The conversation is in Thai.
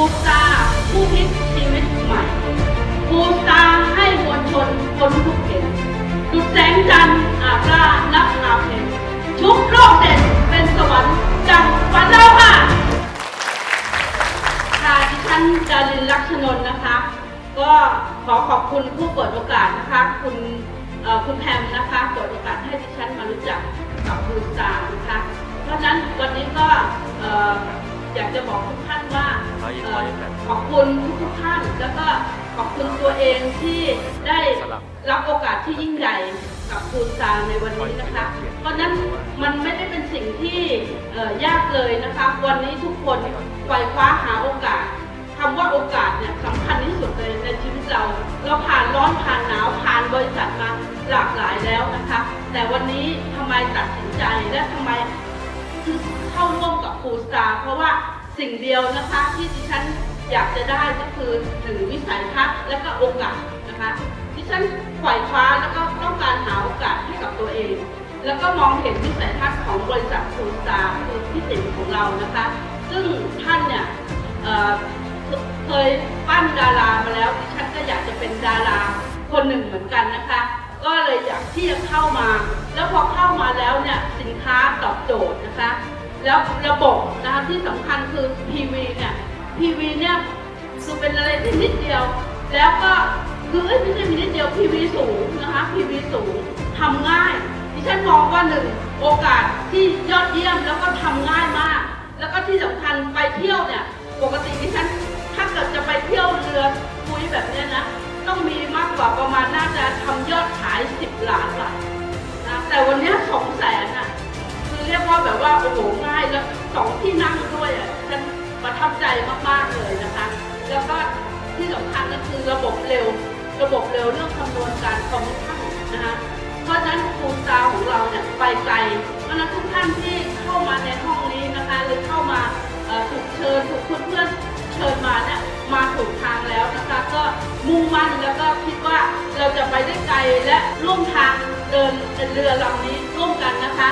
ปูสตาผู้พลิกชีวิตใหม่ปูสตาให้มวลชนพ้นทุกเห็นดุจแสงจันทร์อาบล่านักอาเพนชุกโลกเด่นเป็นสวรรค์จังฝันเราค่ะค่ะดิฉันดารินลักษณนนะคะ ก็ขอขอบคุณผู้เปิดโอกาสนะคะ คุณคุณแพมนะคะเปิดโอกาสให้ดิฉันมารู้จักกับครูสานะคะ เพราะฉะนั้นวันนี้ก็อยากจะบอกทุกท่าน ขอบคุณทุกๆท่าน แล้วก็ขอบคุณตัวเองที่ได้สลับรับโอกาสที่ยิ่งใหญ่กับครูสาในวันนี้นะคะ เพราะฉะนั้นมันไม่ได้เป็นสิ่งที่เอ่อยากเลยนะคะ วันนี้ทุกคนไขว่คว้าหาโอกาสคำว่าโอกาสเนี่ยสำคัญที่สุดเลยในชีวิตเรา เราผ่านร้อนผ่านหนาวผ่านบริษัทมาหลากหลายแล้วนะคะ แต่วันนี้ทำไมตัดสินใจและทำไมคือเข้าร่วมกับครูสตาร์เพราะว่าสิ่งเดียวนะคะที่ดิฉัน อยากจะได้ก็คือหนึ่งวิสัยทัศน์และก็โอกาสนะคะดิฉันไขว่คว้าแล้วก็ต้องการหาโอกาสให้กับตัวเอง แล้วก็มองเห็นวิสัยทัศน์ของบริษัทครูสตาคือพี่ติ๋มของเรานะคะ ซึ่งท่านเนี่ยเเคยปั้นดารามาแล้วดิฉันก็อยากจะเป็นดาราคนหนึ่งเหมือนกันนะคะ ก็เลยอยากที่จะเข้ามา แล้วพอเข้ามาแล้วเนี่ยสินค้าตอบโจทย์นะคะ แล้วระบบนะคะที่สำคัญคือ PV เนี่ย PV เนี่ยคือเป็นอะไรที่นิดเดียว แล้วก็คือเอ้ยไม่ใช่มีนิดเดียว PV สูงนะคะ PV สูงทำง่ายดิฉันมองว่าหนึ่งโอกาสที่ยอดเยี่ยมแล้วก็ทำง่ายมาก แล้วก็ที่สำคัญไปเที่ยวเนี่ยปกติดิฉันถ้าเกิดจะไปเที่ยวเรือคุยแบบเนี้ยนะต้องมีมากกว่าประมาณน่าจะทำยอดขาย10ล้านบาทนะแต่วันนี้สองแสนอะคือเรียกว่าแบบว่าโอ้โหง่ายแล้วสองที่นั่งด้ ทับใจมากๆเลยนะคะ แล้วก็ที่สำคัญก็คือระบบเร็ว ระบบเร็วเรื่องคำนวณการคอมมิชชั่นนะคะ เพราะฉะนั้นครูซาวของเราเนี่ยไปไกล เพราะนั้นทุกท่านที่เข้ามาในห้องนี้นะคะ หรือเข้ามาถูกเชิญถูกเพื่อนๆเชิญมาเนี่ยมาถูกทางแล้วนะคะ ก็มุ่งมั่นแล้วก็คิดว่าเราจะไปได้ไกลและร่วมทางเดินเรือลำนี้ร่วมกันนะคะ